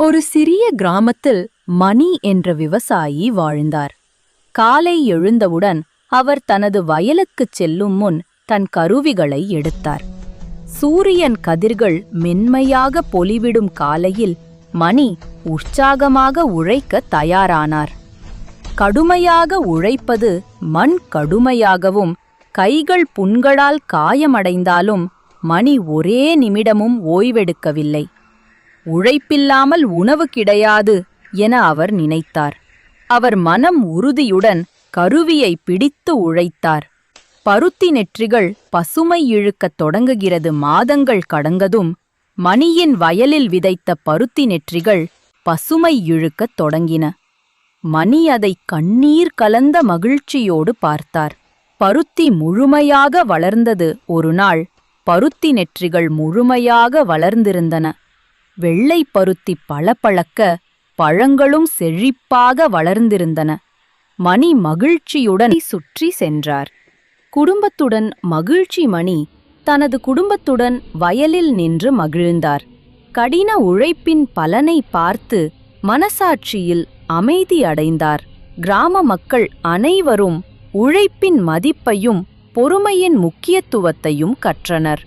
ஒரு சிறிய கிராமத்தில் மணி என்ற விவசாயி வாழ்ந்தார். காலை எழுந்தவுடன் அவர் தனது வயலுக்குச் செல்லும் முன் தன் கருவிகளை எடுத்தார். சூரியன் கதிர்கள் மென்மையாக பொலிவிடும் காலையில் மணி உற்சாகமாக உழைக்க தயாரானார். கடுமையாக உழைப்பது மண் கடுமையாகவும் கைகள் புண்களால் காயமடைந்தாலும் மணி ஒரே நிமிடமும் ஓய்வெடுக்கவில்லை. உழைப்பில்லாமல் உணவு கிடையாது என அவர் நினைத்தார். அவர் மனம் உறுதியுடன் கருவியை பிடித்து உழைத்தார். பருத்தி நெற்றிகள் பசுமை இழுக்கத் தொடங்குகிறது. மாதங்கள் கடந்ததும் மணியின் வயலில் விதைத்த பருத்தி நெற்றிகள் பசுமை இழுக்கத் தொடங்கின. மணி அதை கண்ணீர் கலந்த மகிழ்ச்சியோடு பார்த்தார். பருத்தி முழுமையாக வளர்ந்தது. ஒரு நாள் பருத்தி நெற்றிகள் முழுமையாக வளர்ந்திருந்தன. வெள்ளை பருத்தி பளபளக்க பழங்களும் செழிப்பாக வளர்ந்திருந்தன. மணி மகிழ்ச்சியுடன் சுற்றி சென்றார். குடும்பத்துடன் மகிழ்ச்சி மணி தனது குடும்பத்துடன் வயலில் நின்று மகிழ்ந்தார். கடின உழைப்பின் பலனை பார்த்து மனசாட்சியில் அமைதி அடைந்தார். கிராம மக்கள் அனைவரும் உழைப்பின் மதிப்பையும் பொறுமையின் முக்கியத்துவத்தையும் கற்றனர்.